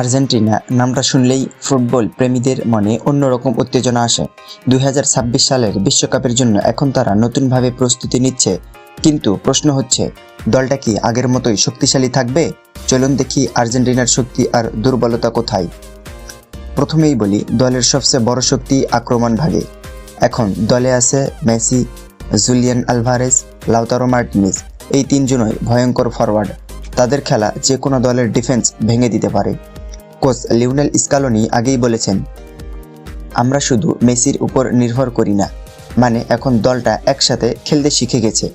Argentina নামটা শুনলেই football প্রেমীদের মনে অন্যরকম উত্তেজনা আসে। দু হাজার ছাব্বিশ সালের বিশ্বকাপের জন্য এখন তারা নতুনভাবে প্রস্তুতি নিচ্ছে। কিন্তু প্রশ্ন হচ্ছে, দলটা কি আগের মতোই শক্তিশালী থাকবে? চলুন দেখি আর্জেন্টিনার শক্তি আর দুর্বলতা কোথায়। প্রথমেই বলি, দলের সবচেয়ে বড় শক্তি আক্রমণ ভাগে। এখন দলে আছে Messi, Julian Alvarez Lautaro Martinez. এই তিনজনই ভয়ঙ্কর ফরওয়ার্ড তাদের খেলা যে কোনো দলের ডিফেন্স ভেঙে দিতে পারে। কোচ লিওনেল স্কালোনি আগেই বলেছেন, আমরা শুধু মেসির উপর নির্ভর করি না মানে এখন দলটা একসাথে খেলতে শিখে গেছে।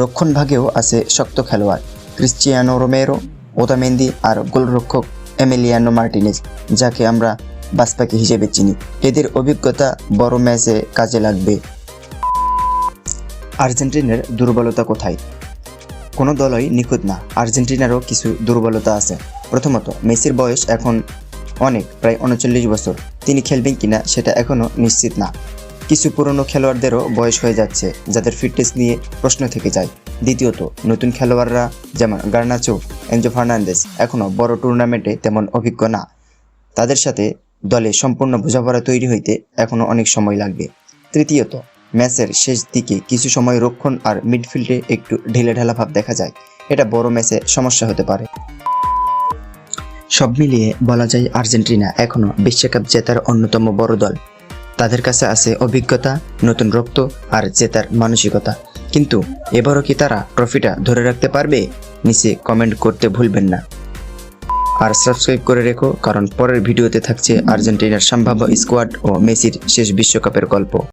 রক্ষণ ভাগেও আছে শক্ত খেলোয়াড় ক্রিশ্চিয়ানো রোমেরো ওতামেন্দি আর গোলরক্ষক এমিলিয়ানো মার্টিনেজ, যাকে আমরা বাসপাকি হিসেবে চিনি। এদের অভিজ্ঞতা বড় ম্যাচে কাজে লাগবে। আর্জেন্টিনার দুর্বলতা কোথায়? কোনো দলই নিখুঁত না। আর্জেন্টিনারও কিছু দুর্বলতা আছে। প্রথমত, মেসির বয়স এখন অনেক, প্রায় উনচল্লিশ বছর। তিনি খেলবেন কিনা সেটা এখনও নিশ্চিত না। কিছু পুরনো খেলোয়াড়দেরও বয়স হয়ে যাচ্ছে, যাদের ফিটনেস নিয়ে প্রশ্ন থেকে যায়। দ্বিতীয়ত, নতুন খেলোয়াড়রা যেমন গার্নাচো, এনজো ফার্নান্দেস এখনও বড় টুর্নামেন্টে তেমন অভিজ্ঞ না। তাদের সাথে দলে সম্পূর্ণ বোঝাপড়া তৈরি হইতে এখনও অনেক সময় লাগবে। তৃতীয়ত ম্যাচের শেষ দিকে কিছু সময় রক্ষণ আর মিডফিল্ডে একটু ঢিলেঢালা ভাব দেখা যায়। এটা বড় ম্যাচে সমস্যা হতে পারে। সব মিলিয়ে বলা যায় আর্জেন্টিনা এখনও বিশ্বকাপ জেতার অন্যতম বড় দল। তাদের কাছে আছে অভিজ্ঞতা, নতুন রক্ত আর জেতার মানসিকতা। কিন্তু এবারও কি তারা ট্রফিটা ধরে রাখতে পারবে? নিচে কমেন্ট করতে ভুলবেন না। আর সাবস্ক্রাইব করে রেখো, কারণ পরের ভিডিওতে থাকছে আর্জেন্টিনার সম্ভাব্য স্কোয়াড ও মেসির শেষ বিশ্বকাপের গল্প।